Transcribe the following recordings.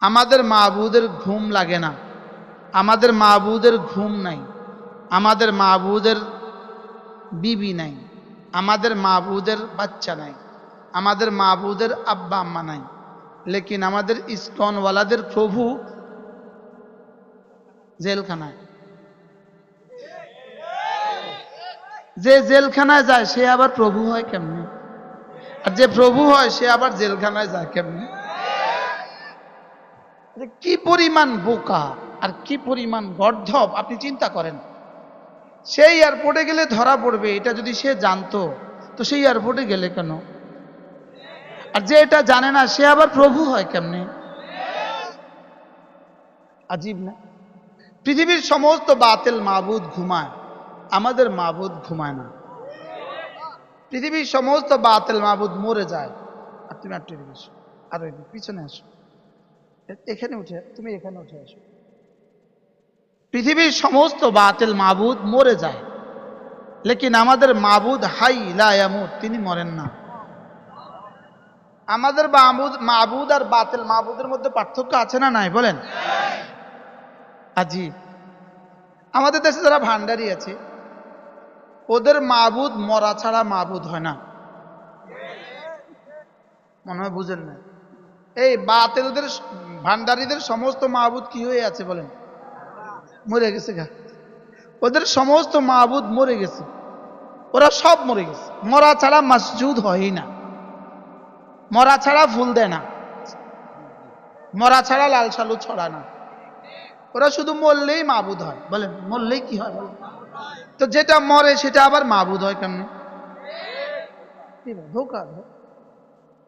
আমাদের মাহবুদের ঘুম লাগে না। আমাদের মাহবুদের ঘুম নাই। আমাদের মাহবুদের বিবি নাই। আমাদের মাহবুদের বাচ্চা নাই। আমাদের মাহবুদের আব্বা আম্মা নাই। লেকিন আমাদের ইস্কনওয়ালাদের প্রভু জেলখানায়। যে জেলখানায় যায়, সে আবার প্রভু হয় কেমনে? আর যে প্রভু হয়, সে আবার জেলখানায় যায় কেমনে? কি পরিমাণ বোকা আর কি পরিমাণ গর্ধব আপনি চিন্তা করেন। সেই এয়ারপোর্টে গেলে ধরা পড়বে, এটা যদি সে জানতো, তো সেই এয়ারপোর্টে গেলে কেন? আর যে এটা জানে না, সে আবার প্রভু হয় কেমনে? আজীব না? পৃথিবীর সমস্ত বাতিল মাবুদ ঘুমায়, আমাদের মাবুদ ঘুমায় না। পৃথিবীর সমস্ত বাতিল মাবুদ মরে যায়। আর তুমি এদিকে এসো আর পিছনে আসো এখানে উঠে, তুমি এখানে উঠে আসো। পৃথিবীর সমস্ত বাতিল মাবুদ মরে যায়, লেকিন আমাদের মাবুদ হাই লায়ামুদ তিনি মরেন না। আমাদের মাবুদ মাবুদ আর বাতিল মাবুদের মধ্যে পার্থক্য আছে না নাই, বলেন? আজি আমাদের দেশে যারা ভান্ডারি আছে, ওদের মাবুদ মরা ছাড়া মাবুদ হয় না। মনে হয় বুঝেন না। এই বাতিলদের ভান্ডারীদের সমস্ত মাহবুদ কি হয়ে আছে বলেন? মরে গেছে গা। ওদের সমস্ত মাহবুদ মরে গেছে। ওরা সব মরে গেছে। মরা ছাড়া মসজুদ হয়ই না। মরা ছাড়া ফুল দেয় না। মরা ছাড়া লাল সালু ছড়ায় না। ওরা শুধু মরলেই মাবুদ হয়। বলেন, মরলেই কি হয় বলেন? তো যেটা মরে সেটা আবার মাবুদ হয় কেমন? ধোকা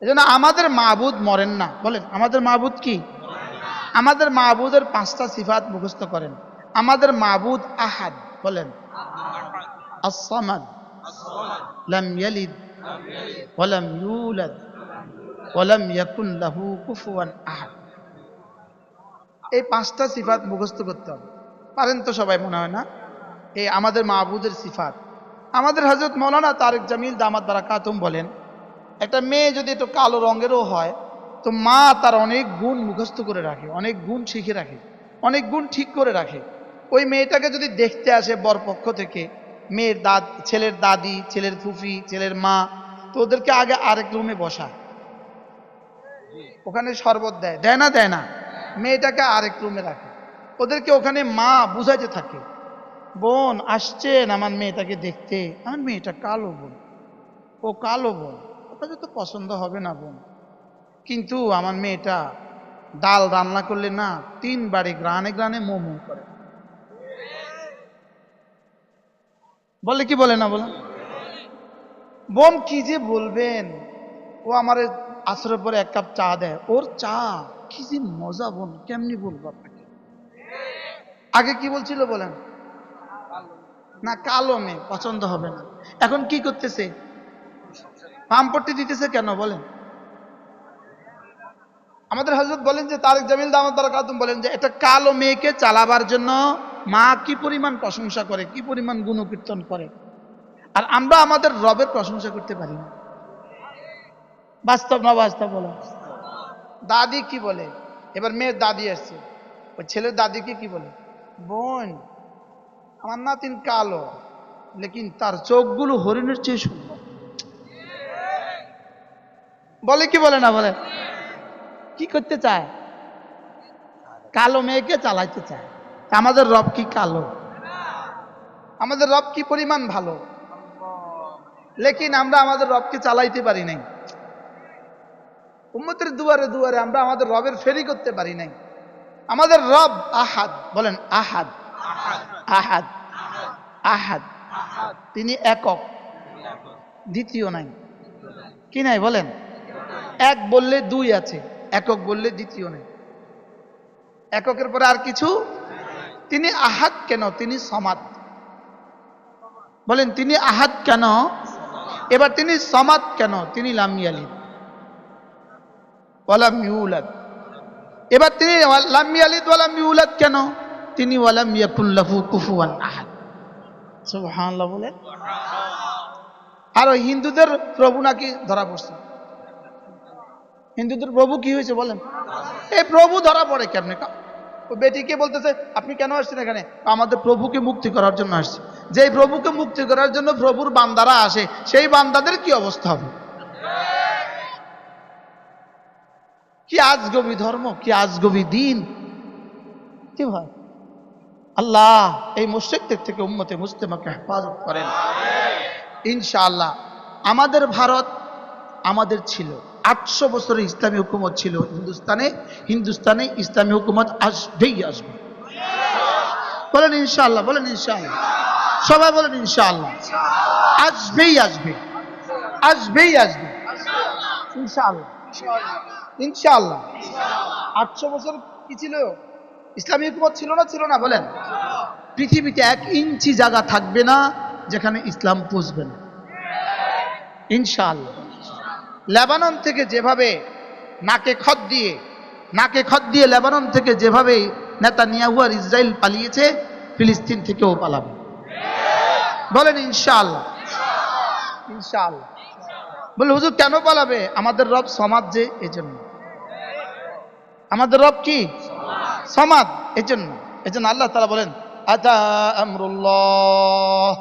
এই জন্য আমাদের মাবুদ মরেন না। বলেন, আমাদের মাবুদ কি? আমাদের মাহবুদের পাঁচটা সিফাত মুখস্থ করেন। আমাদের মাহবুদ আহাদ বলেন। ইয়াকুন কুফুয়ান এই পাঁচটা সিফাত মুখস্থ করতে হবে। পারেন তো সবাই, মনে হয় না? এই আমাদের মাহবুদের সিফাত। আমাদের হজরত মৌলানা তারেক জামিল দামাত বারাকাতুম বলেন, একটা মেয়ে যদি একটু কালো রঙেরও হয় তো মা তার অনেক গুণ মুখস্থ করে রাখে, অনেক গুণ শিখে রাখে, অনেক গুণ ঠিক করে রাখে। ওই মেয়েটাকে যদি দেখতে আসে বরপক্ষ থেকে, মেয়ের দাদ, ছেলের দাদি, ছেলের ফুফি, ছেলের মা, তো ওদেরকে আগে আরেক রুমে বসায় ওখানে শরবত দেয় দেয় না দেয় না। মেয়েটাকে আরেক রুমে রাখে। ওদেরকে ওখানে মা বুঝাইতে থাকে, বোন, আসছেন আমার মেয়েটাকে দেখতে। আমার মেয়েটা কালো বোন। ও কালো বোন। ওটাকে তো পছন্দ হবে না বোন। কিন্তু আমার মেয়েটা ডাল রান্না করলে না তিন বাড়ি গ্রানে গ্রানে মোমো করে। বলে কি বলে না বলে বোন কি যে বলবেন? ও আমার আসরের পরে এক কাপ চা দেয়। ওর চা কি যে মজা বোন, কেমনি বলব আপনাকে? আগে কি বলছিল বলেন? না, কালো মেয়ে, পছন্দ হবে না। এখন কি করতেছে? পাম্পট্টি দিতেছে কেন বলেন? আমাদের হজরত বলেন যে, তারেক জামিল দামদ কাতুম বলেন যে, এটা কালো মেয়েকে চালাবার জন্য মা কি পরিমাণ প্রশংসা করে, কি পরিমাণ গুণকীর্তন করে। আর আমরা আমাদের রবের প্রশংসা করতে পারি না। বাস্তব না বাস্তব বলো? দাদি কি বলে? এবার মেয়ের দাদি আসছে। ওই ছেলের দাদিকে কি বলে? বোন, আমার নাতিন কালো, লেকিন তার চোখগুলো হরিণের চেয়ে সুন্দর। বলে কি বলে না বলে? কি করতে চায়? কালো মেয়েকে চালাইতে চায়। আমাদের রব কি কালো? আমাদের রব কি পরিমাণ ভালো? লেকিন আমরা আমাদের রবকে চালাইতে পারি নাই। উম্মতের দুয়ারে দুয়ারে আমরা আমাদের রবের ফেরি করতে পারি নাই। আমাদের রব আহাদ, বলেন আহাদ। আহাদ। আহাদ। তিনি একক। দ্বিতীয় নাই। কি নাই বলেন? এক বললে দুই আছে। একক বললে দ্বিতীয় নেই। এককের পরে আর কিছু? তিনি আহাত কেন? তিনি সমাদ। বলেন, তিনি আহাত কেন? এবার তিনি সমাদ কেন? তিনি লামিয়ালিদ ওয়ালাম ইউলাদ। এবার তিনি লাম ইয়ালিদ, ওয়ালাম ইউলাদ কেন? তিনি ওয়ালাম ইয়াকুল্লাহু কুফুয়ান আহাদ। সুবহানাল্লাহ বলে আর হিন্দুদের প্রভু নাকি ধরা পড়ছে। হিন্দুদের প্রভু কি হয়েছে বলেন? এই প্রভু ধরা পড়ে কেমনে? ও বেটিকে বলতেছে, আপনি কেন আসছেন এখানে? আমাদের প্রভুকে মুক্তি করার জন্য আসছে। যেই প্রভুকে মুক্তি করার জন্য প্রভুর বান্দারা আসে, সেই বান্দাদের কি অবস্থা হবে? কি আজগবি ধর্ম? কি আজগবি দিন? কি ভাই? আল্লাহ এই মুশ্রিকদের থেকে উম্মতে মুসলিমাকে হেফাজত করেন। ইনশাআল্লাহ আমাদের ভারত আমাদের ছিল। আটশো বছরের ইসলামী হুকুমত ছিল হিন্দুস্তানে হিন্দুস্তানে ইসলামী হুকুমত আসবেই আসবে। বলেন ইনশাআল্লাহ বলেন ইনশাআল্লাহ। সবাই বলেন ইনশাআল্লাহ। আসবেই আসবে। আসবেই আসবে। ইনশাআল্লাহ। ইনশাআল্লাহ। আটশো বছর কি ছিল? ইসলামী হুকুমত ছিল না ছিল না, বলেন। পৃথিবীতে এক ইঞ্চি জায়গা থাকবে না যেখানে ইসলাম পুষবে না। ইনশাআল্লাহ। লেবানন থেকে যেভাবে নাকে খত দিয়ে, নাকে খত দিয়ে লেবানন থেকে যেভাবে নেতা নিয়াহু আর ইসরায়েল পালিয়েছে, ফিলিস্তিন থেকেও পালাবে। বলেন, ইনশাআল্লাহ। ইনশাআল্লাহ। বলে, হুজুর, কেন পালাবে? আমাদের রব সমাজ যে, এজন্য। আমাদের রব কি? সমাদ, এজন্য। এজন্য আল্লাহ তালা বলেন আমরুল্লাহ?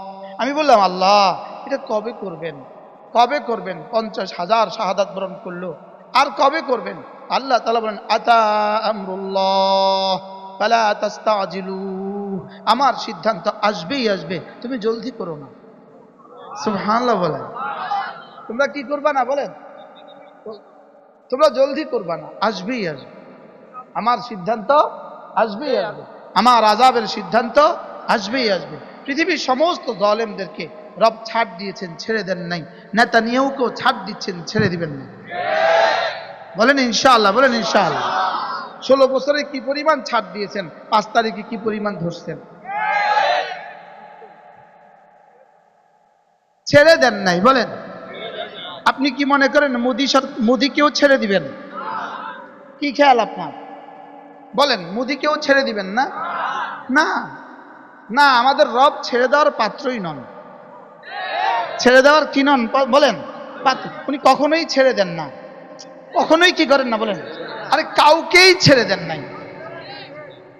আমি বললাম, আল্লাহ, এটা কবে করবেন? কবে করবেন? পঞ্চাশ হাজার শাহাদাত বরণ করল। আর কবে করবেন? আল্লাহ তালা বলেন, আতা আমার সিদ্ধান্ত আসবেই আসবে, তুমি জলদি করো না। সুবহানাল্লাহ বলেন। তোমরা কি করবা না বলেন? তোমরা জলদি করবা না, আসবেই আসবে। আমার সিদ্ধান্ত আসবেই আসবে। আমার আজাবের সিদ্ধান্ত আসবেই আসবে। পৃথিবীর সমস্ত দলেমদেরকে রব ছাড় দিয়েছেন, ছেড়ে দেন নাই। নেতা নিয়েওকেও ছাড় দিচ্ছেন, ছেড়ে দিবেন না। বলেন ইনশাআল্লাহ বলেন ইনশাআল্লাহ। ষোলো বছরে কি পরিমাণ ছাড় দিয়েছেন, পাঁচ তারিখে কি পরিমাণ ধরছেন? ছেড়ে দেন নাই, বলেন। আপনি কি মনে করেন মোদি মোদিকেও ছেড়ে দিবেন? কি খেয়াল আপনার? বলেন, মোদিকেও ছেড়ে দিবেন না? না। না, আমাদের রব ছেড়ে দেওয়ার পাত্রই নন। ছেড়ে দেওয়ার কি নন? বলেন। উনি কখনোই ছেড়ে দেন না। কখনোই কি করেন না বলেন? আরে কাউকেই ছেড়ে দেন নাই।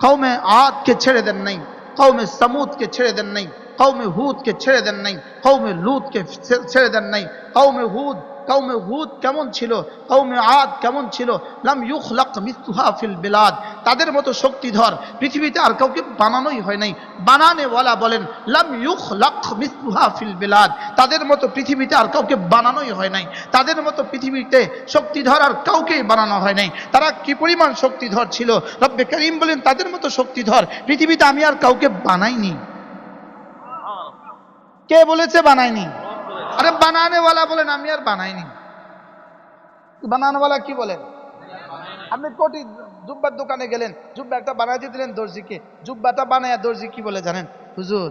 কৌমে আদকে ছেড়ে দেন নাই। কৌমে সামুদকে ছেড়ে দেন নাই। কৌমে হুদকে ছেড়ে দেন নাই। কৌমে লুতকে ছেড়ে দেন নাই। কৌমে হুদ কৌমে হুদ কেমন ছিল? কৌমে আদ কেমন ছিল? লাম ইউখলাক মিসলুহা ফিল বিলাদ। তাদের মতো শক্তিধর পৃথিবীতে আর কাউকে বানানোই হয় নাই। বানানেওয়ালা বলেন লাম ইউখলাক মিসলুহা ফিল বিলাদ। তাদের মতো পৃথিবীতে আর কাউকে বানানোই হয় নাই। তাদের মতো পৃথিবীতে শক্তিধর আর কাউকেই বানানো হয় নাই। তারা কি পরিমাণ শক্তিধর ছিল? রব্বে করিম বলেন তাদের মতো শক্তিধর পৃথিবীতে আমি আর কাউকে বানাইনি। কে বলেছে বানাইনি? আরে বানানেওয়ালা বলেন, আমি আর বানাইনি। বানানওয়ালা কি বলেন? আপনি কোটি জুব্বার দোকানে গেলেন, জুব্বা একটা বানাই দিলেন দর্জিকে। জুব্বাটা বানায় দর্জি কি বলে জানেন? হুজুর,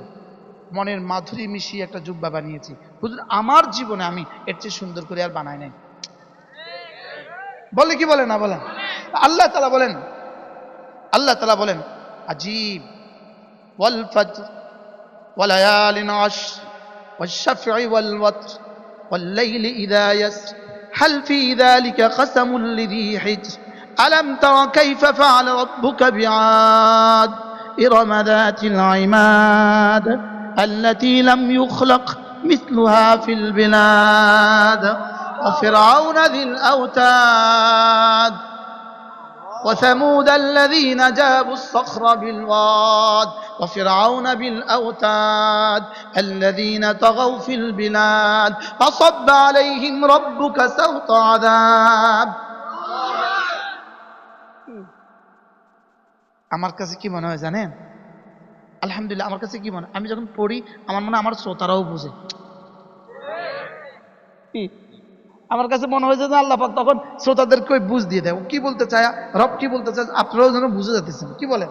মনের মাধুরী মিশিয়ে একটা জুব্বা বানিয়েছি। হুজুর, আমার জীবনে আমি এর চেয়ে সুন্দর করে আর বানাই নাই। বলে কি বলে না বলেন? আল্লাহ তালা বলেন, আল্লাহ তালা বলেন আজিব ওয়াল ফাজ ওয়ালায়ালিন আশ والشفع والوتر والليل إذا يسر. هل في ذلك قسم لذي حجر؟ ألم تر كيف فعل ربك بعاد؟ إرم ذات العماد التي لم يخلق مثلها في البلاد. وفرعون ذي الأوتاد وثمود الذين جابوا الصخر بالواد وفرعون بالأوتاد الذين طغوا في البلاد فصب عليهم ربك سوط عذاب আমার কাছে কি মনে হয় জানেন আলহামদুলিল্লাহ আমার কাছে কি মনে হয়? আমি যখন পড়ি আমার মনে হয় আমার শ্রোতারাও বুঝে কি? আমার কাছে মনে হয়েছে যে আল্লাহ তখন শ্রোতাদেরকে বুঝ দিয়ে দেয়। কি বলতে চায়? রব কি বলতে চায়? আপনারাও যেন বুঝে যাতেছেন কি বলেন?